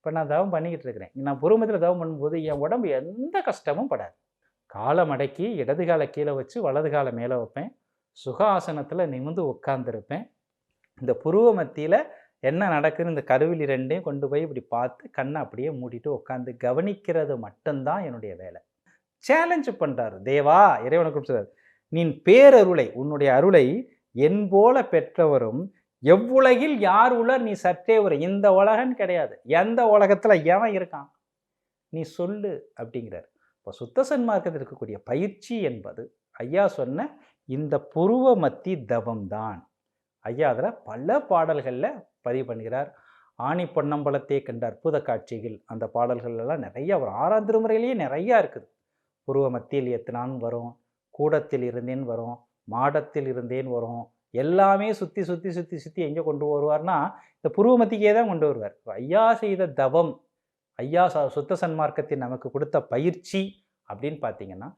இப்போ நான் தவம் பண்ணிக்கிட்டு இருக்கிறேன். நான் புருவமத்தில் தவம் பண்ணும்போது என் உடம்பு எந்த கஷ்டமும் படாது. காலை மடக்கி இடது காலை கீழே வச்சு வலது காலை மேலே வைப்பேன். சுகாசனத்தில் நிமிர்ந்து உட்காந்துருப்பேன் இந்த புருவ மத்தியில் என்ன நடக்குதுன்னு இந்த கருவிலி ரெண்டையும் கொண்டு போய் இப்படி பார்த்து கண்ணை அப்படியே மூடிட்டு உட்காந்து கவனிக்கிறது மட்டும்தான் என்னுடைய வேலை. சேலஞ்சு பண்ணுறாரு தேவா இறைவனுக்கு சொல்றாரு நீ பேரருளை உன்னுடைய அருளை என் போல பெற்றவரும் எவ்வுலகில் யார் உலர்? நீ சற்றே ஒரு இந்த உலகன்னு கிடையாது. எந்த உலகத்தில் எவன் இருக்கான்? நீ சொல்லு அப்படிங்கிறார். இப்போ சுத்த சன்மார்க்கத்தில் இருக்கக்கூடிய பயிற்சி என்பது ஐயா சொன்ன இந்த புருவ மத்தி தவம்தான் ஐயா அதில் பல பாடல்களில் பதிவு பண்ணுகிறார். ஆணி பொன்னம்பலத்தை கண்ட அற்புத காட்சிகள் அந்த பாடல்கள்லாம் நிறைய வரும் ஆறாம் திருமுறையிலேயே நிறையா இருக்குது. புருவ மத்தியில் எத்தனான் வரும்? கூடத்தில் இருந்தேன் வரும். மாடத்தில் இருந்தேன் வரும். எல்லாமே சுற்றி சுற்றி சுற்றி சுற்றி எங்கே கொண்டு வருவார்னா இந்த புருவ மத்திக்கே தான் கொண்டு வருவார். ஐயா செய்த தவம் ஐயா சுத்த சன்மார்க்கத்தின் நமக்கு கொடுத்த பயிற்சி அப்படின்னு பார்த்தீங்கன்னா